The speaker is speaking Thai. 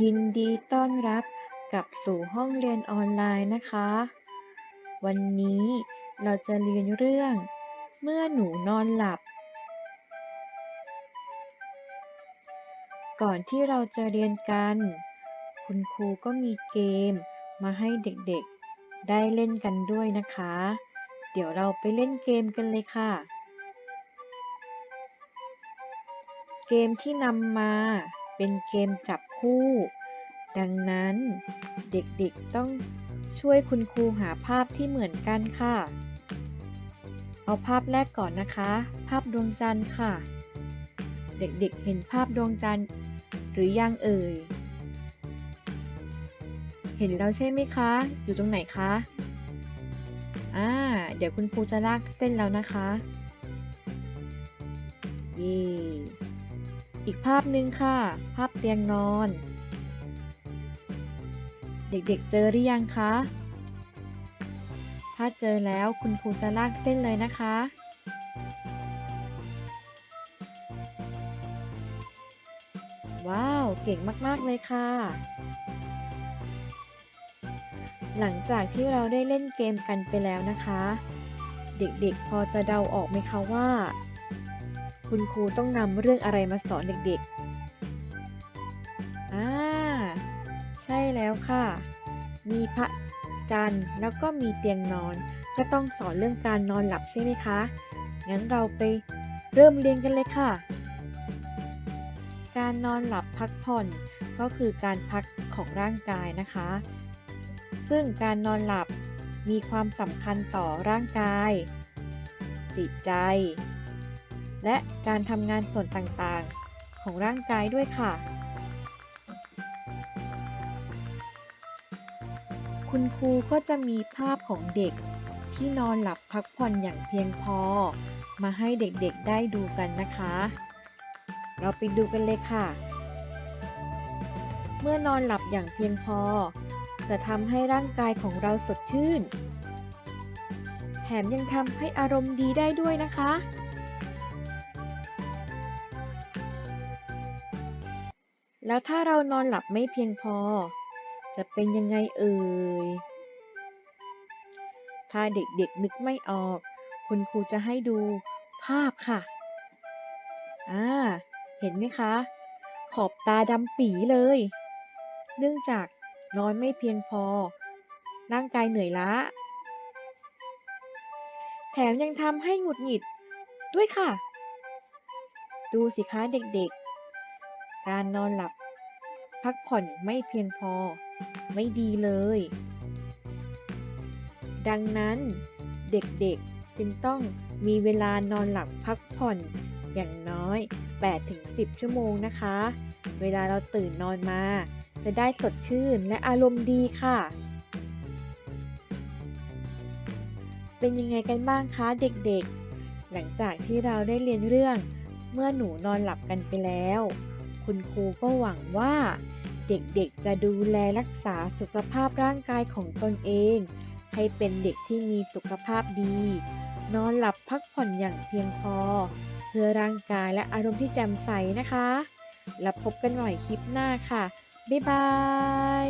ยินดีต้อนรับกลับสู่ห้องเรียนออนไลน์นะคะ วันนี้เราจะเรียนเรื่อง เมื่อหนูนอนหลับ ก่อนที่เราจะเรียนกัน คุณครูก็มีเกมมาให้เด็กๆ ได้เล่นกันด้วยนะคะ เดี๋ยวเราไปเล่นเกมกันเลยค่ะ เกมที่นำมา เป็นเกมจับคู่ ดังนั้นเด็กๆต้องช่วยคุณครูหาภาพที่เหมือนกันค่ะ เอาภาพแรกก่อนนะคะ ภาพดวงจันทร์ค่ะ เด็กๆเห็นภาพดวงจันทร์ หรือยังเอ่ย เห็นแล้วใช่ไหมคะ อยู่ตรงไหนคะอ่าเดี๋ยวคุณครูจะลากเส้นแล้วนะคะ เย่ อีกภาพหนึ่งค่ะ ภาพเตียงนอน เด็กๆเจอหรือยังคะ ถ้าเจอแล้วคุณครูจะลากเส้นเลยนะคะ ว้าว เก่งมากๆเลยค่ะ หลังจากที่เราได้เล่นเกมกันไปแล้วนะคะ เด็กๆพอจะเดาออกไหมคะว่า คุณครูต้องนำเรื่องอะไรมาสอนเด็กๆ อ่า ใช่แล้วค่ะ มีพระจันทร์แล้วก็มีเตียงนอนจะต้องสอนเรื่องการนอนหลับใช่ไหมคะ งั้นเราไปเริ่มเรียนกันเลยค่ะ การนอนหลับพักผ่อนก็คือการพักของร่างกายนะคะ ซึ่งการนอนหลับมีความสำคัญต่อร่างกาย จิตใจ และการทำงานส่วนต่างๆ ของร่างกายด้วยค่ะ คุณครูก็จะมีภาพของเด็กที่นอนหลับพักผ่อนอย่างเพียงพอ มาให้เด็กๆได้ดูกันนะคะ เราไปดูกันเลยค่ะ เมื่อนอนหลับอย่างเพียงพอ จะทำให้ร่างกายของเราสดชื่น แถมยังทำให้อารมณ์ดีได้ด้วยนะคะ แล้วถ้าเรานอนหลับไม่เพียงพอ จะเป็นยังไงเอ่ย ถ้าเด็กๆนึกไม่ออก คุณครูจะให้ดูภาพค่ะ อ่า เห็นไหมคะ ขอบตาดำปีเลย เนื่องจากนอนไม่เพียงพอ ร่างกายเหนื่อยล้า แถมยังทำให้หงุดหงิดด้วยค่ะ ดูสิคะเด็กๆ การนอนหลับ พักผ่อนไม่เพียงพอ ไม่ดีเลย ดังนั้นเด็กๆจึงต้องมีเวลานอนหลับพักผ่อนอย่างน้อย 8-10 ชั่วโมงนะคะ เวลาเราตื่นนอนมา จะได้สดชื่นและอารมณ์ดีค่ะ เป็นยังไงกันบ้างคะเด็กๆ หลังจากที่เราได้เรียนเรื่องเมื่อหนูนอนหลับกันไปแล้ว คุณครูก็หวังว่า เด็กๆจะดูแลรักษาสุขภาพร่างกายของตนเอง ให้เป็นเด็กที่มีสุขภาพดี นอนหลับพักผ่อนอย่างเพียงพอ เพื่อร่างกายและอารมณ์ที่แจ่มใสนะคะ แล้วพบกันใหม่คลิปหน้าค่ะ บ๊ายบาย